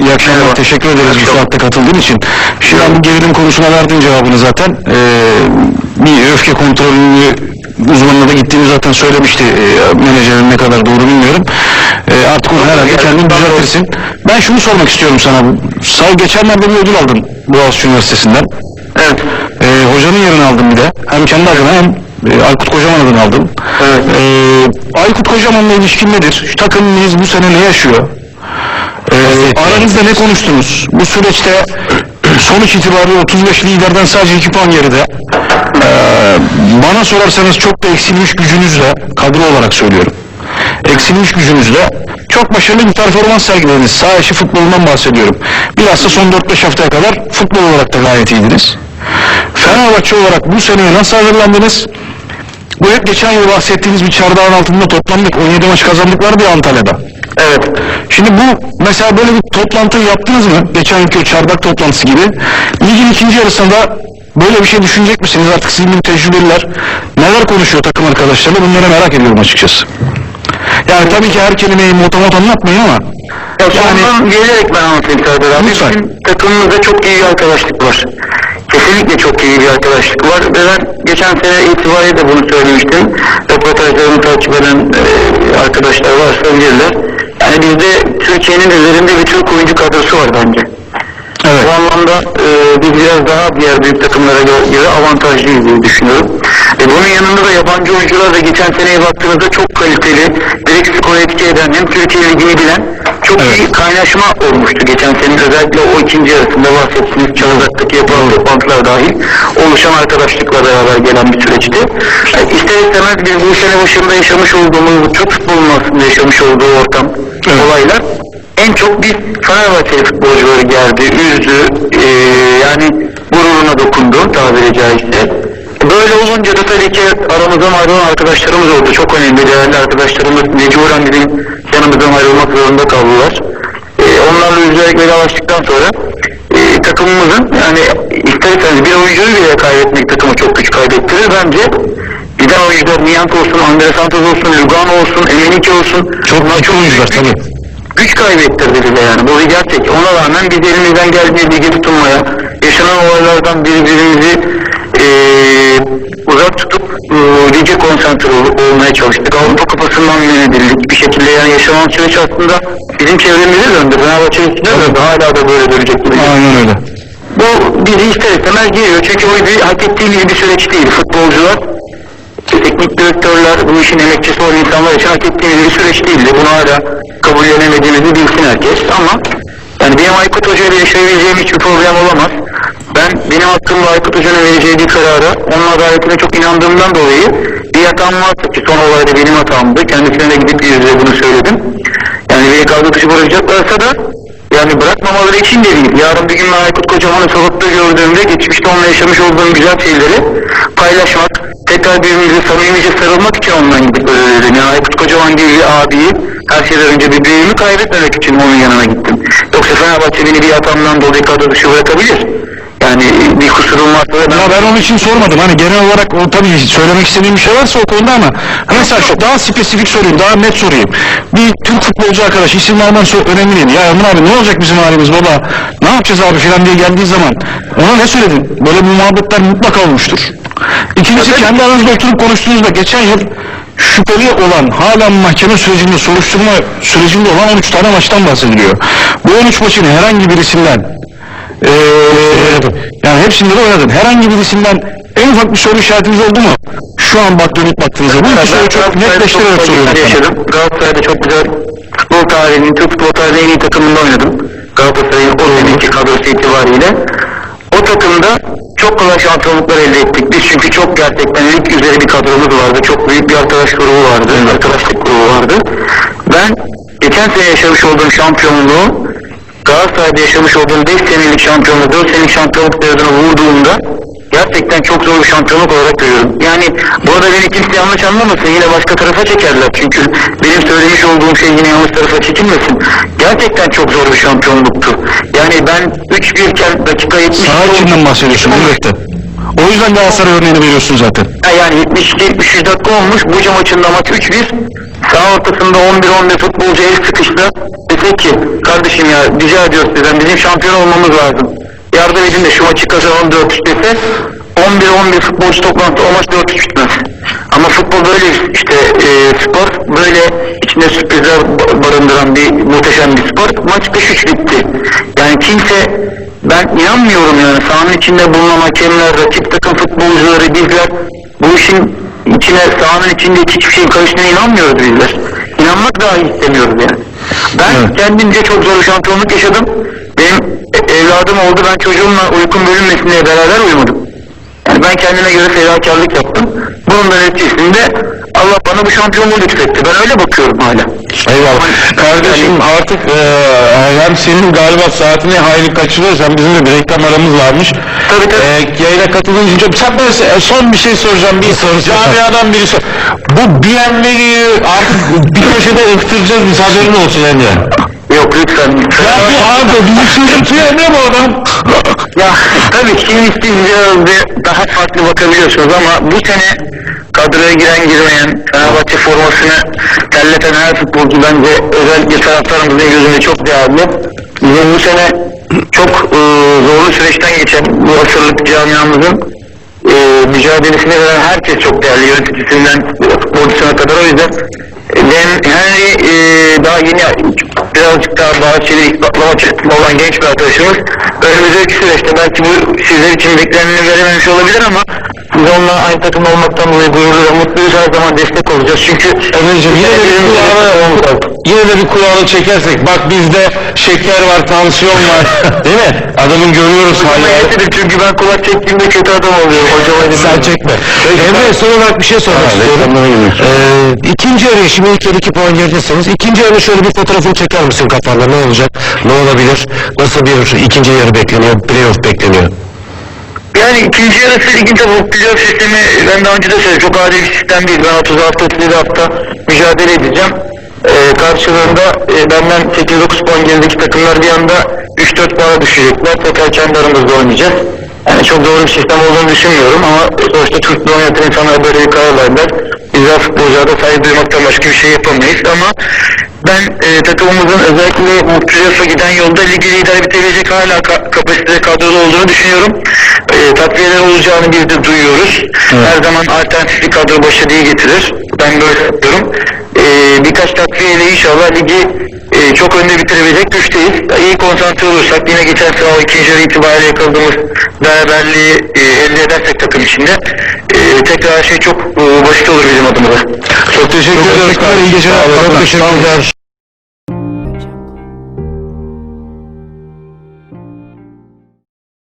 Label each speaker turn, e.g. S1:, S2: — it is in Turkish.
S1: İyi akşamlar.
S2: Merhaba.
S1: Teşekkür ederiz bu saatte katıldığın için. Şimdi bu gerilim konusuna verdiğin cevabını zaten ee, bir öfke kontrolü uzmanına da gittiğini zaten söylemişti ee, menajerin ne kadar doğru bilmiyorum. Ee, artık onu herhalde kendin düzeltirsin. Ben şunu sormak istiyorum sana. Sağ geçenlerde bir ödül aldın Boğaziçi Üniversitesi'nden.
S2: Evet.
S1: Ee, hocanın yerini aldım bir de. Hem kendi adına hem e, Aykut Kocaman adına aldım.
S2: Evet.
S1: Ee, Aykut Kocaman'la ilişkin nedir? Şu takımınız bu sene ne yaşıyor? Ee, aranızda ne konuştunuz? Bu süreçte sonuç itibariyle 35 liderden sadece 2 puan geride. Ee, bana sorarsanız çok da eksilmiş gücünüzle, kadro olarak söylüyorum. Eksilmiş gücünüzle çok başarılı bir performans sergilediniz. Sağ içi futbolundan bahsediyorum. Bilhassa son 4-5 haftaya kadar futbol olarak da gayet iyiydiniz. Fenerbahçe olarak bu seneye nasıl hazırlandınız? Bu hep geçen yıl bahsettiğiniz bir çardağın altında toplandık. 17 maç kazandıklar bir Antalya'da.
S2: Evet.
S1: Şimdi bu mesela böyle bir toplantı yaptınız mı? Geçen yılki çardak toplantısı gibi. Ligin ikinci yarısında böyle bir şey düşünecek misiniz? Artık sizin gibi tecrübeliler neler konuşuyor takım arkadaşlarıyla bunları merak ediyorum açıkçası. Yani tabii ki her kelimeyi motomot anlatmayın ama
S2: Ya
S1: yani
S2: gelerek ben anlatayım Serdar abi.
S1: Lütfen.
S2: Bizim takımımızda çok iyi bir arkadaşlık var. Kesinlikle çok iyi bir arkadaşlık var. Ve ben geçen sene itibariyle de bunu söylemiştim. Röportajlarımı takip eden e, arkadaşlar varsa bilirler. Yani bizde Türkiye'nin üzerinde bir Türk oyuncu kadrosu var bence.
S1: evet.
S2: Bu anlamda e, biz biraz daha diğer büyük takımlara gö- göre avantajlıyız diye düşünüyorum. E, bunun yanında da yabancı oyuncular da geçen seneye baktığınızda çok kaliteli, direkt skor etki eden, hem Türkiye Ligi'ni bilen çok
S1: Evet.
S2: iyi kaynaşma olmuştu geçen sene. Özellikle o ikinci yarısında bahsettiğiniz Çalacak'taki yapılan toplantılar dahil oluşan arkadaşlıkla beraber gelen bir süreçti. E, ister istemez biz bu sene başında yaşamış olduğumuz, Türk futbolunun aslında yaşamış olduğu ortam,
S1: Evet.
S2: olaylar en çok biz Fenerbahçeli futbolcuları geldi, üzdü, eee, yani gururuna dokundu tabiri caizse. Böyle olunca da tabii ki aramızdan ayrılan arkadaşlarımız oldu. Çok önemli, değerli arkadaşlarımız mecburen bizim yanımızdan ayrılmak zorunda kaldılar. Eee, onlarla üzülerek vedalaştıktan sonra eee, takımımızın yani isterseniz bir oyuncuyu bile kaybetmek takımı çok güç kaybettirir. Bence giden oyuncular Niyank olsun, Andre Santos olsun, Lugano olsun, Emenike olsun.
S1: Çok ciddi oyuncular tabii.
S2: güç kaybettirdi bize yani. Bu bir gerçek. Ona rağmen biz elimizden geldiği ligi tutunmaya, yaşanan olaylardan birbirimizi eee uzak tutup eee, lige konsantre ol- olmaya çalıştık. Avrupa Kupası'ndan yönedildik. Bir şekilde yani yaşanan süreç aslında bizim çevremize döndü. Fenerbahçe üstüne döndü. Hala da böyle dönecek gibi.
S1: Aynen öyle.
S2: Bu bizi ister istemez giriyor. Çünkü o bir hak ettiğimiz bir süreç değil. Futbolcular, teknik direktörler, bu işin emekçisi olan insanlar için hak ettiğimiz bir süreç değildi. Bunu hala kabullenemediğimizi bilsin herkes. Ama yani benim Aykut Hoca ile yaşayabileceğim hiçbir problem olamaz. Ben benim hakkımda Aykut Hoca'nın vereceği bir karara, onun adaletine çok inandığımdan dolayı bir hatam varsa ki son olayda benim hatamdı. Kendisine de gidip yüz yüze bunu söyledim. Yani kadro dışı bırakacaklarsa da yani bırakmamaları için de değil. Yarın bir gün ben Aykut Kocaman'ı sokakta gördüğümde geçmişte onunla yaşamış olduğum güzel şeyleri paylaşmak, tekrar birbirimize samimice sarılmak için ondan gidip özür dilerim. Yani Aykut Kocaman gibi bir abiyi her şeyden önce bir büyüğümü kaybetmemek için onun yanına gittim. Yoksa Fenerbahçe beni bir hatamdan dolayı kadro dışı bırakabilir. Yani bir kusurum varsa da ben...
S1: Ya ben onun için sormadım. Hani genel olarak o tabii söylemek istediğim bir şey varsa o konuda ama mesela şu daha spesifik sorayım, daha net sorayım. Bir Türk futbolcu arkadaş isim alman so- önemli değil. Ya Emre abi ne olacak bizim halimiz baba? Ne yapacağız abi filan diye geldiği zaman ona ne söyledin? Böyle bir muhabbetler mutlaka olmuştur. İkincisi kendi aranızda oturup konuştuğunuzda geçen yıl şüpheli olan hala mahkeme sürecinde soruşturma sürecinde olan 13 tane maçtan bahsediliyor. Bu 13 maçın herhangi birisinden ee, yani hepsinde de oynadın. Herhangi birisinden en ufak bir soru işaretiniz oldu mu? Şu an bak dönüp baktığınızda. Bu iki soruyu çok
S2: Galatasaray'da
S1: netleştirerek
S2: çok
S1: soruyorum
S2: yaşadım. Galatasaray'da çok güzel futbol tarihinin, Türk futbol tarihinin en iyi takımında oynadım. Galatasaray'ın o seneki kadrosu itibariyle. O takımda çok kolay şampiyonluklar elde ettik. Biz çünkü çok gerçekten lig üzeri bir kadromuz vardı. Çok büyük bir arkadaş grubu vardı. Arkadaşlık grubu vardı. Ben geçen sene yaşamış olduğum şampiyonluğu Galatasaray'da yaşamış olduğum 5 senelik şampiyonluğu, 4 senelik şampiyonluk periodunu vurduğumda gerçekten çok zor bir şampiyonluk olarak görüyorum. Yani burada beni kimse yanlış anlamasın yine başka tarafa çekerler. Çünkü benim söylemiş olduğum şey yine yanlış tarafa çekilmesin. Gerçekten çok zor bir şampiyonluktu. Yani ben 3-1 iken dakika 70
S1: Saha içinden bahsediyorsun elbette. O yüzden Galatasaray örneğini veriyorsun zaten.
S2: Yani 72-73 dakika olmuş. Buca maçında maç 3-1. Sağ ortasında 11-11 futbolcu el sıkışsa desek ki kardeşim ya rica ediyoruz sizden bizim şampiyon olmamız lazım. Yardım edin de şu maçı kazanalım 4-3 dese 11-11 futbolcu toplantı o maç 4-3 bitmez. Ama futbol böyle işte e, spor böyle içinde sürprizler ba- barındıran bir muhteşem bir spor. Maç 5-3 bitti. Yani kimse ben inanmıyorum yani sahanın içinde bulunan hakemler, rakip takım futbolcuları, bizler bu işin içine sahanın içinde hiçbir şeyin karıştığına inanmıyoruz bizler. İnanmak dahi istemiyoruz yani. Ben
S3: Evet.
S2: kendimce çok zor şampiyonluk yaşadım. Benim e- evladım oldu. Ben çocuğumla uykum bölünmesin diye beraber uyumadım. Yani ben kendime göre fedakarlık yaptım. Bunun da neticesinde Allah bana bu şampiyonluğu lütfetti. Ben öyle bakıyorum hala.
S3: Eyvallah. Kardeşim artık eee hem senin galiba saatini hayli kaçırıyoruz hem bizim de bir reklam aramız varmış.
S2: Tabii, tabii.
S3: Eee yayına katıldığın için. Sen ben size son bir şey soracağım. Bir soru Camiadan biri sor. Bu BMW'yi artık bir köşede ıktıracağız biz haberin olsun Emre.
S2: Yok lütfen. lütfen.
S3: Ya bu abi Emre bu adam.
S2: Ya tabii kim isteyince daha farklı bakabiliyorsunuz ama bu sene kadroya giren girmeyen Fenerbahçe formasını terleten her futbolcu bence özellikle taraftarımızın gözünde çok değerli. Bizim bu sene çok e, zorlu süreçten geçen bu asırlık camiamızın e, mücadelesine veren herkes çok değerli yöneticisinden futbolcusuna kadar o yüzden ben Henry e, daha yeni birazcık daha şeyleri ispatlama çekimi olan genç bir arkadaşımız. Önümüzdeki süreçte belki bu sizler için bekleneni verememiş olabilir ama biz onunla aynı takımda olmaktan dolayı gururlu ve mutluyuz. Her zaman destek olacağız. Çünkü
S3: Emre'ciğim yine de bir kulağını, yine de bir kulağını çekersek bak bizde şeker var, tansiyon var değil mi? Adamın görüyoruz
S2: yetidir çünkü ben kulak çektiğimde kötü adam oluyorum hocama
S3: Sen çekme. Emre son olarak bir şey sormak istiyorum. Ee, ikinci yarı şimdi ilk yarı iki puan geridesiniz. İkinci yarı şöyle bir fotoğrafını çeker misin kafanda? Ne olacak? Ne olabilir? Nasıl bir ikinci yarı bekleniyor? Playoff bekleniyor.
S2: Yani ikinci yarısı ligin tabi playoff sistemi ben daha önce de söyledim çok adil bir sistem değil. Ben 30 hafta 37 hafta mücadele edeceğim. Ee, karşılığında e, benden 8-9 puan gerideki takımlar bir anda 3-4 puana düşecekler. Tekrar kendi aramızda oynayacağız. Yani çok doğru bir sistem olduğunu düşünmüyorum ama sonuçta Türk'le oynatan insanlar böyle bir karar verdiler. Bizler futbolcularda saygı duymaktan başka bir şey yapamayız ama ben e, takımımızın özellikle bu playoff'a giden yolda ligi lider bitirecek hala ka- kapasite kadroda olduğunu düşünüyorum. E, takviyeler olacağını biz de duyuyoruz. Her zaman alternatif bir kadro başarıyı getirir. Ben böyle yapıyorum. E, birkaç takviyeyle inşallah ligi e, çok önde bitirebilecek güçteyiz. İyi konsantre olursak yine geçen sene o ikinci yarı itibariyle yakaladığımız beraberliği e, elde edersek takım içinde e, tekrar her şey çok e, basit olur bizim adımıza.
S3: Çok teşekkür ederim. İyi geceler. Çok teşekkürler.